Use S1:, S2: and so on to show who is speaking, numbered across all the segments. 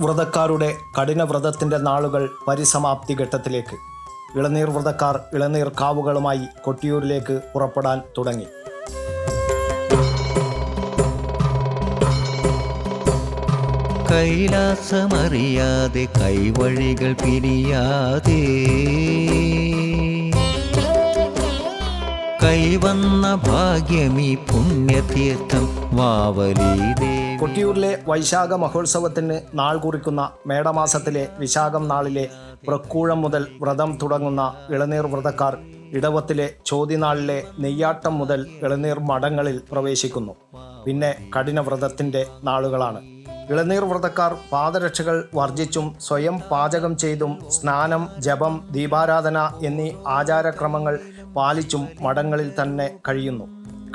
S1: വ്രതക്കാരുടെ കഠിന വ്രതത്തിന്റെ നാളുകൾ പരിസമാപ്തി ഘട്ടത്തിലേക്ക്. ഇളനീർ വ്രതക്കാർ ഇളനീർ കാവുകളുമായി കൊട്ടിയൂരിലേക്ക് പുറപ്പെടാൻ തുടങ്ങി.
S2: കൈലാസമറിയാതെ കൈവഴികൾ പിരിയാതെ കൈവന്ന ഭാഗ്യമീ പുണ്യതീർത്ഥം
S1: കൊട്ടിയൂരിലെ വൈശാഖ മഹോത്സവത്തിന് നാൾ കുറിക്കുന്ന മേടമാസത്തിലെ വിശാഖം നാളിലെ പ്രക്കൂഴം മുതൽ വ്രതം തുടങ്ങുന്ന ഇളനീർ വ്രതക്കാർ ഇടവത്തിലെ ചോതിനാളിലെ നെയ്യാട്ടം മുതൽ ഇളനീർ മഠങ്ങളിൽ പ്രവേശിക്കുന്നു. പിന്നെ കഠിന വ്രതത്തിന്റെ നാളുകളാണ്. ഇളനീർ വ്രതക്കാർ പാദരക്ഷകൾ വർജിച്ചും സ്വയം പാചകം ചെയ്തും സ്നാനം ജപം ദീപാരാധന എന്നീ ആചാരക്രമങ്ങൾ പാലിച്ചും മഠങ്ങളിൽ തന്നെ കഴിയുന്നു.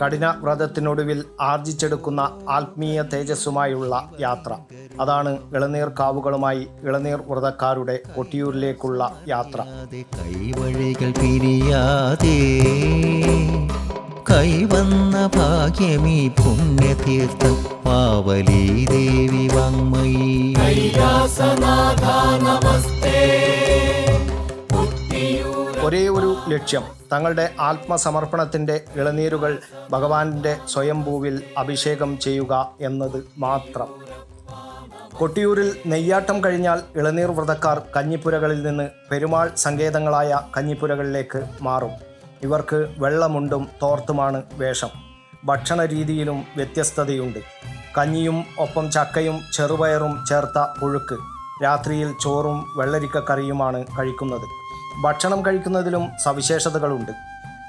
S1: കഠിന വ്രതത്തിനൊടുവിൽ ആർജിച്ചെടുക്കുന്ന ആത്മീയ തേജസ്സുമായുള്ള യാത്ര. അതാണ് ഇളനീർ കാവുകളുമായി ഇളനീർ വ്രതക്കാരുടെ കൊട്ടിയൂരിലേക്കുള്ള യാത്ര.
S2: കൈവഴികൾ പിരിയാതെ കൈവന്ന ഭാഗ്യമീ പുണ്യതീർത്ഥം പാവലീ ദേവി വാങ്മയീ
S1: ഒരേ ഒരു ലക്ഷ്യം തങ്ങളുടെ ആത്മസമർപ്പണത്തിന്റെ ഇളനീരുകൾ ഭഗവാന്റെ സ്വയംഭൂവിൽ അഭിഷേകം ചെയ്യുക എന്നത് മാത്രം. കൊട്ടിയൂരിൽ നെയ്യാട്ടം കഴിഞ്ഞാൽ ഇളനീർ വ്രതക്കാർ കഞ്ഞിപ്പുരകളിൽ നിന്ന് പെരുമാൾ സങ്കേതങ്ങളായ കഞ്ഞിപ്പുരകളിലേക്ക് മാറും. ഇവർക്ക് വെള്ളമുണ്ടും തോർത്തുമാണ് വേഷം. ഭക്ഷണ രീതിയിലും വ്യത്യസ്തതയുണ്ട്. കഞ്ഞിയും ഒപ്പം ചക്കയും ചെറുപയറും ചേർത്ത പുഴുക്ക് രാത്രിയിൽ ചോറും വെള്ളരിക്കക്കറിയുമാണ് കഴിക്കുന്നത്. ഭക്ഷണം കഴിക്കുന്നതിലും സവിശേഷതകളുണ്ട്.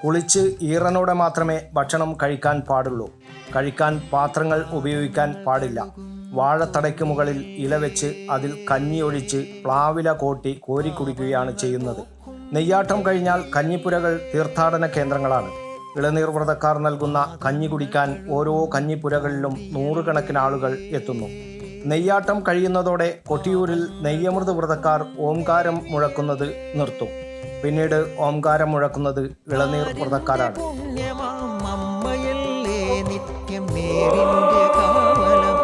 S1: കുളിച്ച് ഈറനോടെ മാത്രമേ ഭക്ഷണം കഴിക്കാൻ പാടുള്ളൂ. കഴിക്കാൻ പാത്രങ്ങൾ ഉപയോഗിക്കാൻ പാടില്ല. വാഴത്തടയ്ക്ക് മുകളിൽ ഇല വെച്ച് അതിൽ കഞ്ഞിയൊഴിച്ച് പ്ലാവില കോട്ടി കോരി കുടിക്കുകയാണ് ചെയ്യുന്നത്. നെയ്യാട്ടം കഴിഞ്ഞാൽ കഞ്ഞിപ്പുരകൾ തീർത്ഥാടന കേന്ദ്രങ്ങളാണ്. ഇളനീർ വ്രതക്കാർ നൽകുന്ന കഞ്ഞി കുടിക്കാൻ ഓരോ കഞ്ഞിപ്പുരകളിലും നൂറുകണക്കിന് ആളുകൾ എത്തുന്നു. നെയ്യാട്ടം കഴിയുന്നതോടെ കൊട്ടിയൂരിൽ നെയ്യമൃത് വ്രതക്കാർ ഓംകാരം മുഴക്കുന്നത് നിർത്തും. പിന്നീട് ഓംകാരം മുഴക്കുന്നത് ഇളനീർ വ്രതക്കാരാണ്.
S2: നിത്യം കാവലം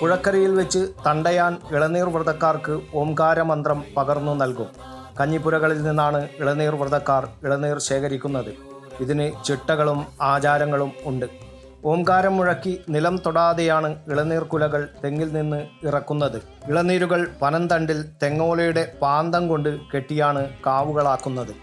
S1: പുഴക്കരയിൽ വെച്ച് തണ്ടയാൻ ഇളനീർ വ്രതക്കാർക്ക് ഓംകാര മന്ത്രം പകർന്നു നൽകും. കഞ്ഞിപ്പുരകളിൽ നിന്നാണ് ഇളനീർ വ്രതക്കാർ ഇളനീർ ശേഖരിക്കുന്നത്. ഇതിന് ചിട്ടകളും ആചാരങ്ങളും ഉണ്ട്. ഓംകാരം മുഴക്കി നിലം തൊടാതെയാണ് ഇളനീർ കുലകൾ തെങ്ങിൽ നിന്ന് ഇറക്കുന്നത്. ഇളനീരുകൾ പനന്തണ്ടിൽ തെങ്ങോലയുടെ പാന്തം കൊണ്ട് കെട്ടിയാണ് കാവുകളാക്കുന്നത്.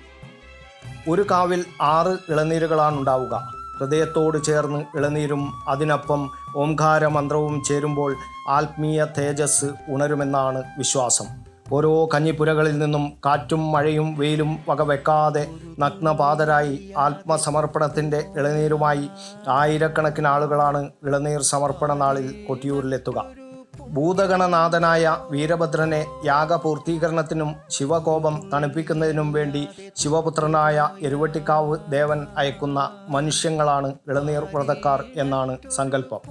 S1: ഒരു കാവിൽ ആറ് ഇളനീരുകളാണ് ഉണ്ടാവുക ഹൃദയത്തോട് ചേർന്ന് ഇളനീരും അതിനൊപ്പം ഓംകാര മന്ത്രവും ചേരുമ്പോൾ ആത്മീയ തേജസ് ഉണരുമെന്നാണ് വിശ്വാസം. ഓരോ കഞ്ഞിപ്പുരകളിൽ നിന്നും കാറ്റും മഴയും വെയിലും വകവെക്കാതെ നഗ്നപാതരായി ആത്മസമർപ്പണത്തിന്റെ ഇളനീരുമായി ആയിരക്കണക്കിന് ആളുകളാണ് ഇളനീർ സമർപ്പണ നാളിൽ കൊട്ടിയൂരിലെത്തുക. ഭൂതഗണനാഥനായ വീരഭദ്രനെ യാഗപൂർത്തീകരണത്തിനും ശിവകോപം തണുപ്പിക്കുന്നതിനും വേണ്ടി ശിവപുത്രനായ എരുവട്ടിക്കാവ് ദേവൻ അയക്കുന്ന മനുഷ്യങ്ങളാണ് ഇളനീർ വ്രതക്കാർ എന്നാണ് സങ്കല്പം.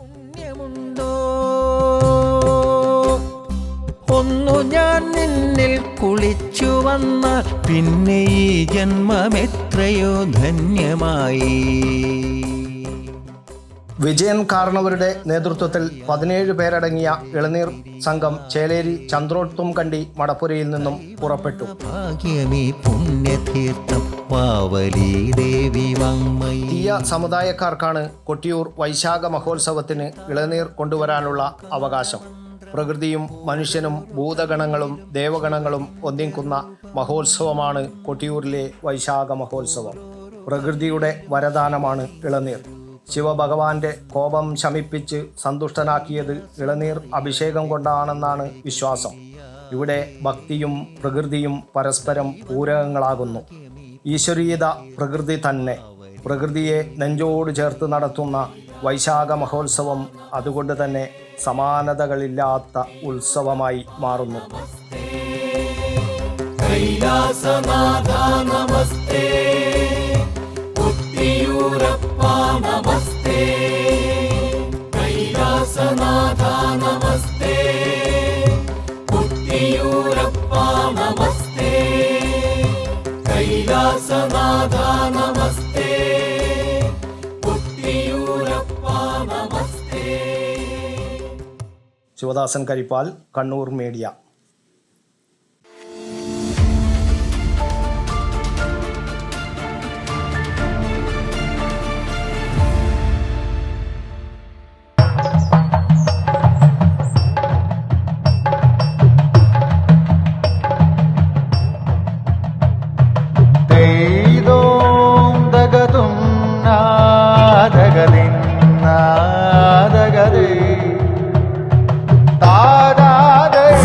S2: കുളിച്ചു വന്നാൽ പിന്നെ ഈ ജന്മം എത്രയോ ധന്യമായി.
S1: വിജയൻ കാരണവരുടെ നേതൃത്വത്തിൽ പതിനേഴ് പേരടങ്ങിയ ഇളനീർ സംഘം ചേലേരി ചന്ദ്രോത്തും കണ്ടി മടപ്പുരയിൽ നിന്നും പുറപ്പെട്ടു. തീയ സമുദായക്കാർക്കാണ് കൊട്ടിയൂർ വൈശാഖ മഹോത്സവത്തിന് ഇളനീർ കൊണ്ടുവരാനുള്ള അവകാശം. പ്രകൃതിയും മനുഷ്യനും ഭൂതഗണങ്ങളും ദേവഗണങ്ങളും ഒന്നിക്കുന്ന മഹോത്സവമാണ് കൊട്ടിയൂരിലെ വൈശാഖ മഹോത്സവം. പ്രകൃതിയുടെ വരദാനമാണ് ഇളനീർ. ശിവഭഗവാന്റെ കോപം ശമിപ്പിച്ച് സന്തുഷ്ടനാക്കിയത് ഇളനീർ അഭിഷേകം കൊണ്ടാണെന്നാണ് വിശ്വാസം. ഇവിടെ ഭക്തിയും പ്രകൃതിയും പരസ്പരം പൂരകങ്ങളാകുന്നു. ഈശ്വരീയത പ്രകൃതി തന്നെ. പ്രകൃതിയെ നെഞ്ചോട് ചേർത്ത് നടത്തുന്ന വൈശാഖ മഹോത്സവം അതുകൊണ്ട് തന്നെ സമാനതകളില്ലാത്ത ഉത്സവമായി മാറുന്നു.
S3: കൈലാസനാഥ നമസ്തേ.
S1: ശിവദാസൻ കരിപ്പാൽ കണ്ണൂർ മീഡിയ.
S4: ദൈതോം